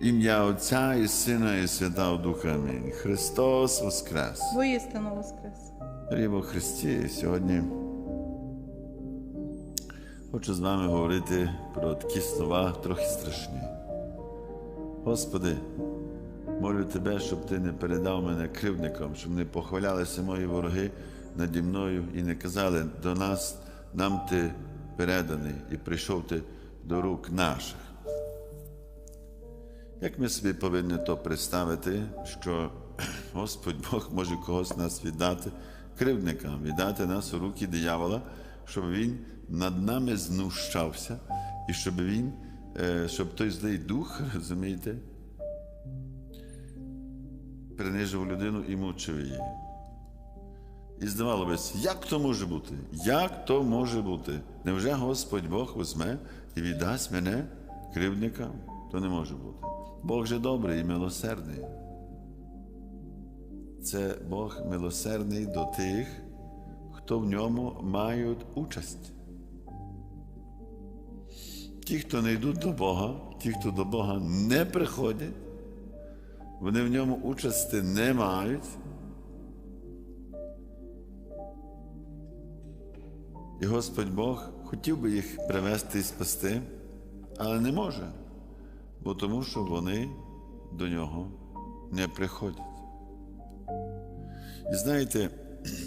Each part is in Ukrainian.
Ім'я Отця і Сина, і Святого Духа. Амінь. Христос Воскрес! Воістину воскрес. Ріво Христі, сьогодні хочу з вами говорити про такі слова трохи страшні. Господи, молю Тебе, щоб Ти не передав мене кривдникам, щоб не похвалялися мої вороги наді мною і не казали до нас, нам Ти переданий і прийшов Ти до рук наших. Як ми собі повинні то представити, що Господь Бог може когось нас віддати кривдникам, віддати нас у руки диявола, щоб він над нами знущався, і щоб він, е, щоб той злий дух, розумієте, принижив людину і мучив її. І здавалося, як то може бути? Як то може бути? Невже Господь Бог візьме і віддасть мене кривдникам? То не може бути. Бог же добрий і милосердний. Це Бог милосердний до тих, хто в ньому мають участь. Ті, хто не йдуть до Бога, ті, хто до Бога не приходять, вони в ньому участі не мають. І Господь Бог хотів би їх привести і спасти, але не може, бо тому що вони до нього не приходять. І знаєте,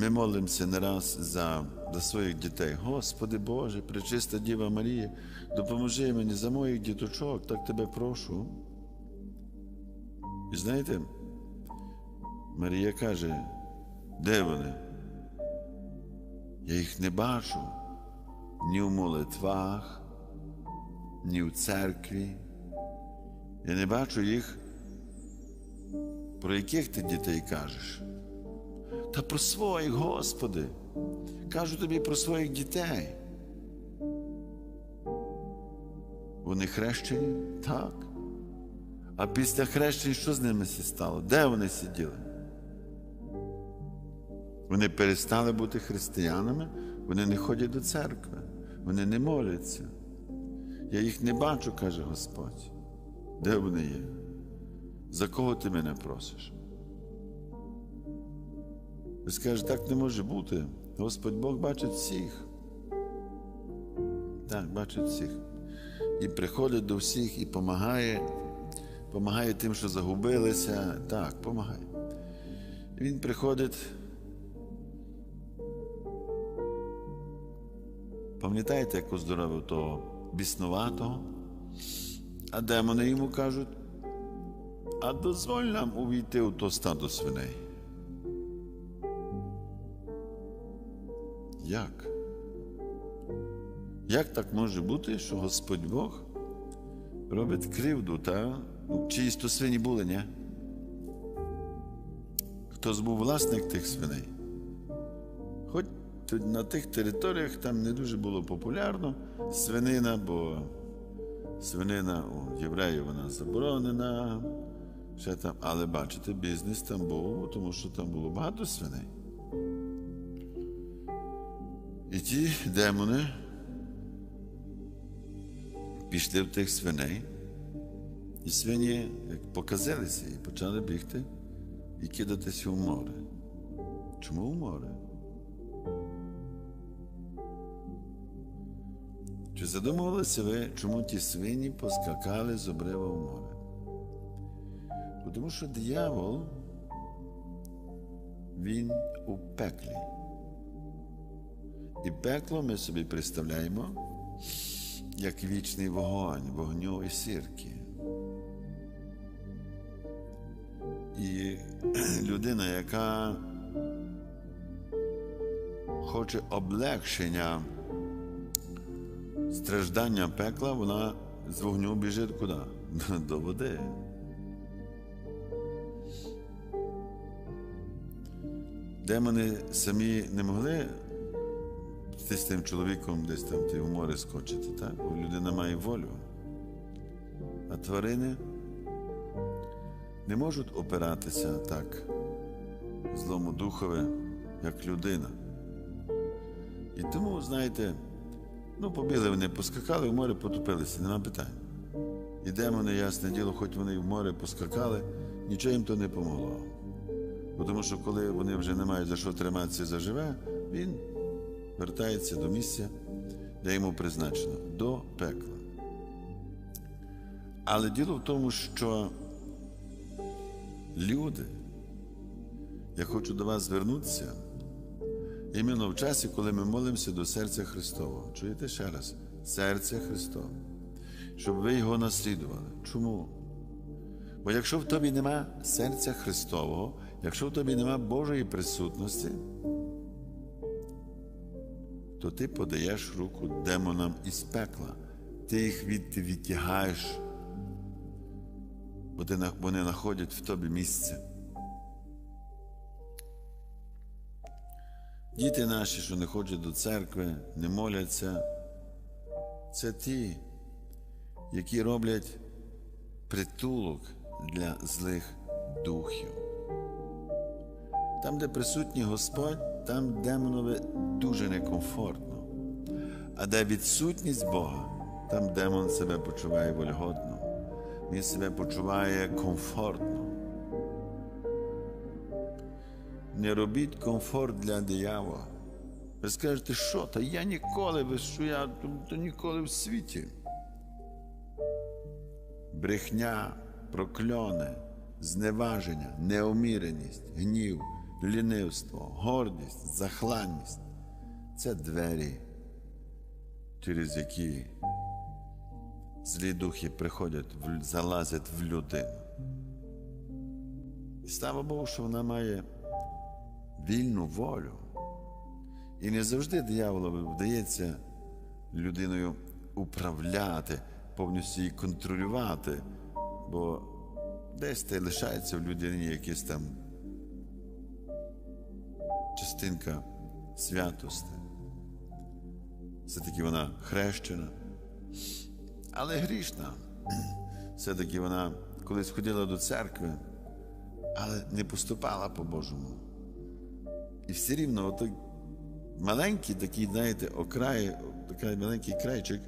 ми молимося не раз за, за своїх дітей. Господи Боже, пречиста Діва Марія, допоможи мені за моїх діточок, так тебе прошу. І знаєте, Марія каже, де вони? Я їх не бачу ні в молитвах, ні в церкві. Я не бачу їх, про яких ти дітей кажеш. Та про своїх, Господи. Кажу тобі про своїх дітей. Вони хрещені? Так. А після хрещення що з ними стало? Де вони сиділи? Вони перестали бути християнами, вони не ходять до церкви, вони не моляться. Я їх не бачу, каже Господь. Де вони є? За кого ти мене просиш? Ви скажете, так не може бути. Господь Бог бачить всіх. Так, бачить всіх. І приходить до всіх і допомагає, допомагає тим, що загубилися. Так, допомагає. Він приходить. Пам'ятаєте, як оздоровив того біснуватого? А демони йому кажуть, а дозволь нам увійти у то стадо свиней. Як? Як так може бути, що Господь Бог робить кривду, та ну, чиїсь то свині були, ні? Хтось був власник тих свиней? Хоч на тих територіях там не дуже було популярно свинина, бо свинина у євреїв вона заборонена. Ще там, але бачите, бізнес там був, тому що там було багато свиней. І ті демони пішли в тих свиней, і свині як показалися і почали бігти і кидатися в море. Чому в море? Чи задумувалися ви, чому ті свині поскакали з обрива в море? Тому що диявол, він у пеклі. І пекло ми собі представляємо як вічний вогонь, вогню і сірки. І людина, яка хоче облегшення страждання пекла, вона з вогню біжить куди? До води. Демони самі не могли ти з тим чоловіком десь там в море скочити, так? Бо людина має волю. А тварини не можуть опиратися так злому духові, як людина. І тому, знаєте, ну, побігли вони, поскакали в море, потопилися, нема питань. І демони, ясне діло, хоч вони в море поскакали, нічого їм то не помогло. Тому що коли вони вже не мають за що триматися заживе, він вертається до місця, де йому призначено, до пекла. Але діло в тому, що люди, я хочу до вас звернутися іменно в часі, коли ми молимося до серця Христового. Чуєте ще раз? Серце Христове. Щоб ви його наслідували. Чому? Бо якщо в тобі нема серця Христового, якщо в тобі нема Божої присутності, то ти подаєш руку демонам із пекла. Ти їх відти відтягаєш, бо вони знаходять в тобі місце. Діти наші, що не ходять до церкви, не моляться, це ті, які роблять притулок для злих духів. Там, де присутній Господь, там демонові дуже некомфортно. А де відсутність Бога, там демон себе почуває вольготно, він себе почуває комфортно. Не робіть комфорт для диявола. Ви скажете, що? Та я ніколи, ви що я то ніколи в світі. Брехня, прокльони, зневаження, неоміреність, гнів, лінивство, гордість, захланність це двері, через які злі духи приходять, залазять в людину. І слава Богу, що вона має вільну волю. І не завжди дияволові вдається людиною управляти, повністю її контролювати, бо десь те лишається в людині якась там частинка святости. Все-таки вона хрещена, але грішна. Все-таки вона колись ходила до церкви, але не поступала по-божому. І все рівно отой маленький такий, знаєте, окрай, такий маленький крайчик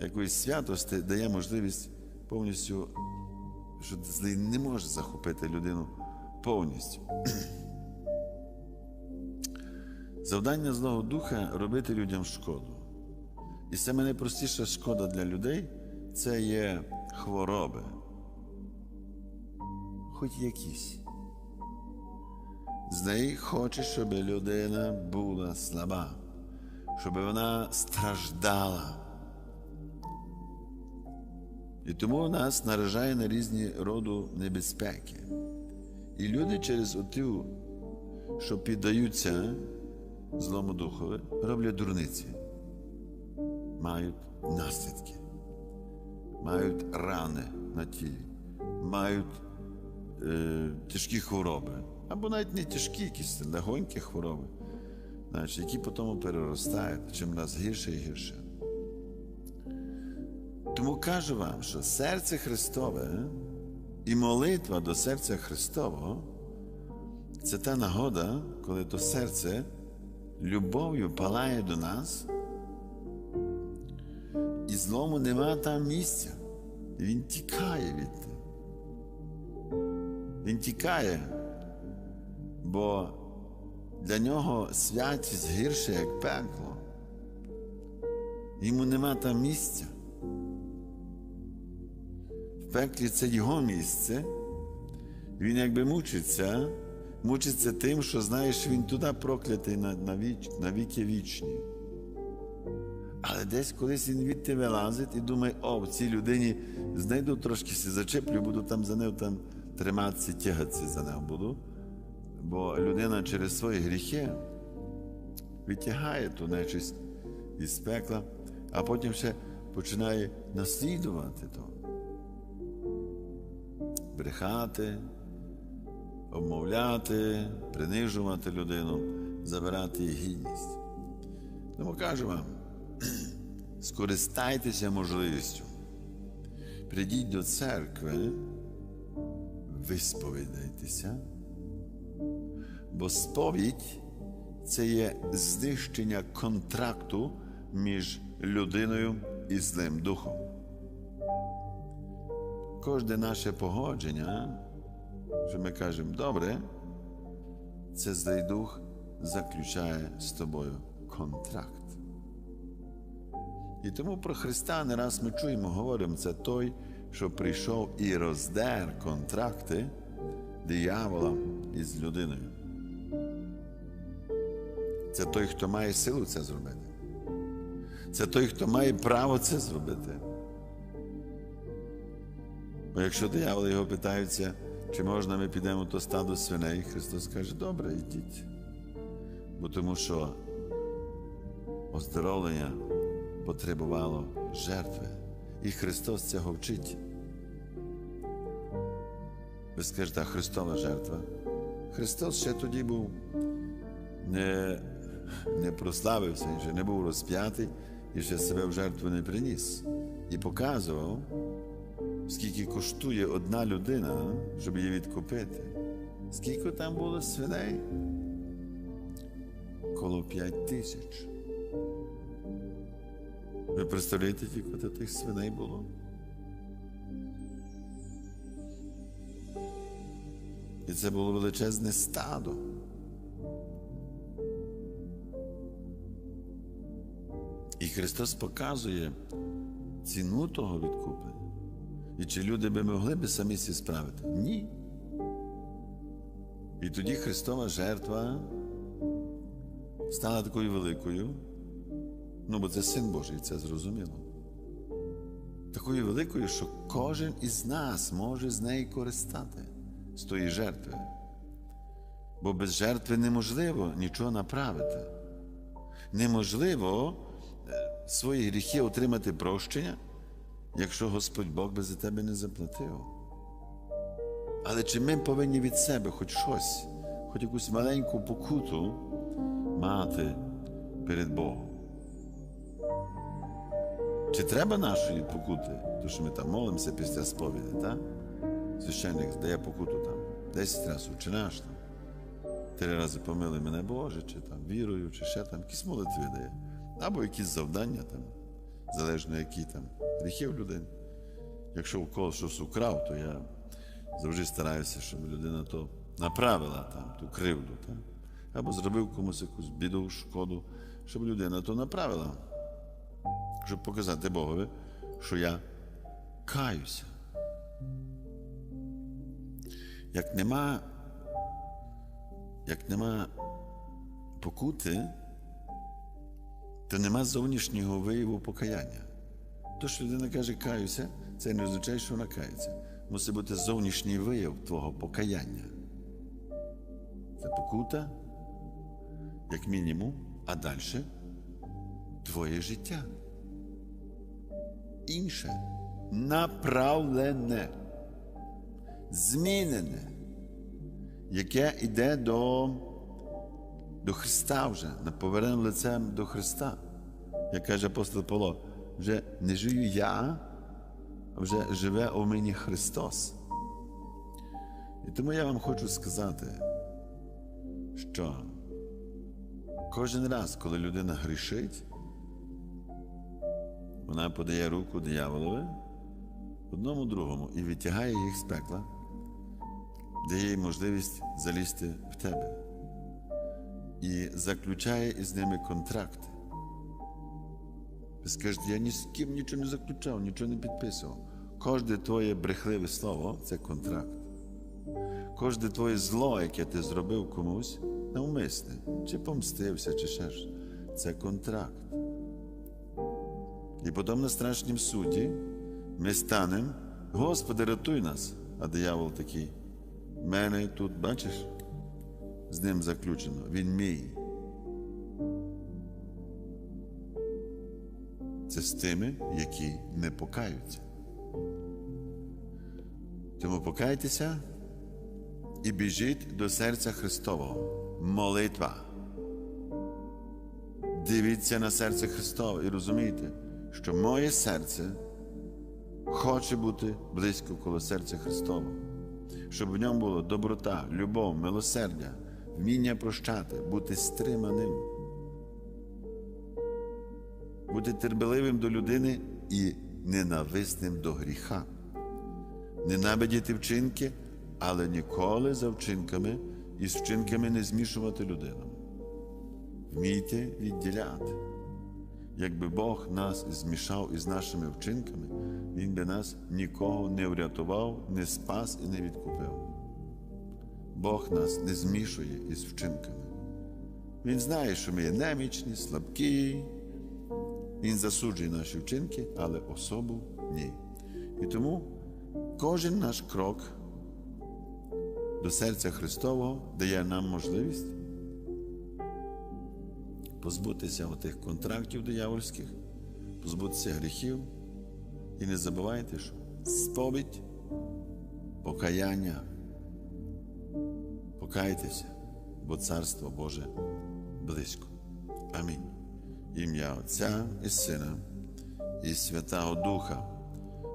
якоїсь святості дає можливість повністю, що злий не може захопити людину повністю. Завдання Злого Духа робити людям шкоду. І саме найпростіша шкода для людей це є хвороби. Хоч якісь. Злий хоче, щоб людина була слаба, щоб вона страждала. І тому нас наражає на різні роду небезпеки. І люди через оту, що піддаються злому духові, роблять дурниці, мають наслідки, мають рани на тілі, мають е, тяжкі хвороби, або навіть не тяжкі, якісь легонькі хвороби, значить, які потім переростають чим раз гірше і гірше. Тому кажу вам, що серце Христове і молитва до серця Христового це та нагода, коли то серце любов'ю палає до нас, і злому нема там місця. Він тікає від тебе. Він тікає, бо для нього святість гірше, як пекло. Йому нема там місця. В пеклі це його місце. Він якби мучиться, мучиться тим, що знає, що він туди проклятий на, на, віч, на віки вічні. Але десь колись він від тебе вилазить і думає, о, в цій людині знайду трошки зачеплю, буду там за нею там триматися, тягатися за нею буду. Бо людина через свої гріхи витягає ту нечисть із пекла, а потім ще починає наслідувати то. Брехати, обмовляти, принижувати людину, забирати її гідність. Тому кажу вам, скористайтеся можливістю. Прийдіть до церкви, висповідайтеся, бо сповідь це є знищення контракту між людиною і злим духом. кожне наше погодження, що ми кажемо добре, це злий дух заключає з тобою контракт. І тому про Христа не раз ми чуємо, говоримо, це той, що прийшов і роздер контракти диявола із людиною. Це той, хто має силу це зробити. Це той, хто має право це зробити. Бо якщо диявол його питаються, чи можна ми підемо то стадо свиней, Христос каже, добре, йдіть. Бо тому що оздоровлення потребувало жертви. І Христос цього вчить. Ви скажете, а Христова жертва. Христос ще тоді був не, не прославився, він ще не був розп'ятий і ще себе в жертву не приніс. І показував, скільки коштує одна людина, щоб її відкупити. Скільки там було свиней? Коло п'ять тисяч. Ви представляєте, скільки тих свиней було? І це було величезне стадо. Христос показує ціну того відкуплення. І чи люди би могли би самі сі справити? Ні. І тоді Христова жертва стала такою великою. Ну, бо це син Божий, це зрозуміло. Такою великою, що кожен із нас може з неї користати, з тої жертви. Бо без жертви неможливо нічого направити. Неможливо свої гріхи отримати прощення, якщо Господь Бог би за тебе не заплатив. Але чи ми повинні від себе хоч щось, хоч якусь маленьку покуту мати перед Богом? Чи треба нашої покути? То що ми там молимося після сповіді, так? Священник дає покуту там 10 разів, чи наш там. Три рази помили мене Боже, чи там вірою, чи ще там, якісь молитви дає. Або якісь завдання там, залежно які там, гріхів людини. Якщо у когось щось украв, то я завжди стараюся, щоб людина то направила там, ту кривду. Так? Або зробив комусь якусь біду, шкоду, щоб людина то направила щоб показати Богові, що я каюся. Як нема, як нема покути, то нема зовнішнього вияву покаяння. То, що людина каже, каюся, це не означає, що вона кається. Мусить бути зовнішній вияв твого покаяння. Це покута, як мінімум, а далі твоє життя інше, направлене, змінене, яке йде до до Христа вже, поверненим лицем до Христа. Як каже апостол Павло, вже не живу я, а вже живе у мені Христос. І тому я вам хочу сказати, що кожен раз, коли людина грішить, вона подає руку дияволові, одному другому, і відтягає їх з пекла, дає їй можливість залізти в тебе і заключає із ними контракт. Ви скажете, я ні з ким нічого не заключав, нічого не підписував. Кожне твоє брехливе слово це контракт. Кожне твоє зло, яке ти зробив комусь, навмисне, чи помстився, чи ще ж, це контракт. І потім на страшнім суді ми станемо, Господи, рятуй нас, а диявол такий. Мене тут, бачиш, з ним заключено. Він мій. Це з тими, які не покаються. Тому покайтеся і біжіть до серця Христового. Молитва. Дивіться на серце Христове і розумійте що моє серце хоче бути близько коло серця Христового, щоб в ньому було доброта, любов, милосердя, вміння прощати, бути стриманим, бути терпеливим до людини і ненависним до гріха. ненавидіти вчинки, але ніколи за вчинками і з вчинками не змішувати людину. Вмійте відділяти. Якби Бог нас змішав із нашими вчинками, Він би нас нікого не врятував, не спас і не відкупив. Бог нас не змішує із вчинками. Він знає, що ми є немічні, слабкі. Він засуджує наші вчинки, але особу ні. І тому кожен наш крок до серця Христового дає нам можливість позбутися отих контрактів диявольських, позбутися гріхів. І не забувайте, що сповідь, покаяння. Покайтеся, бо Царство Боже близько. Амінь. Ім'я Отця і Сина і Святого Духа.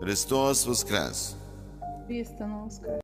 Христос Воскрес! Істина воскрес.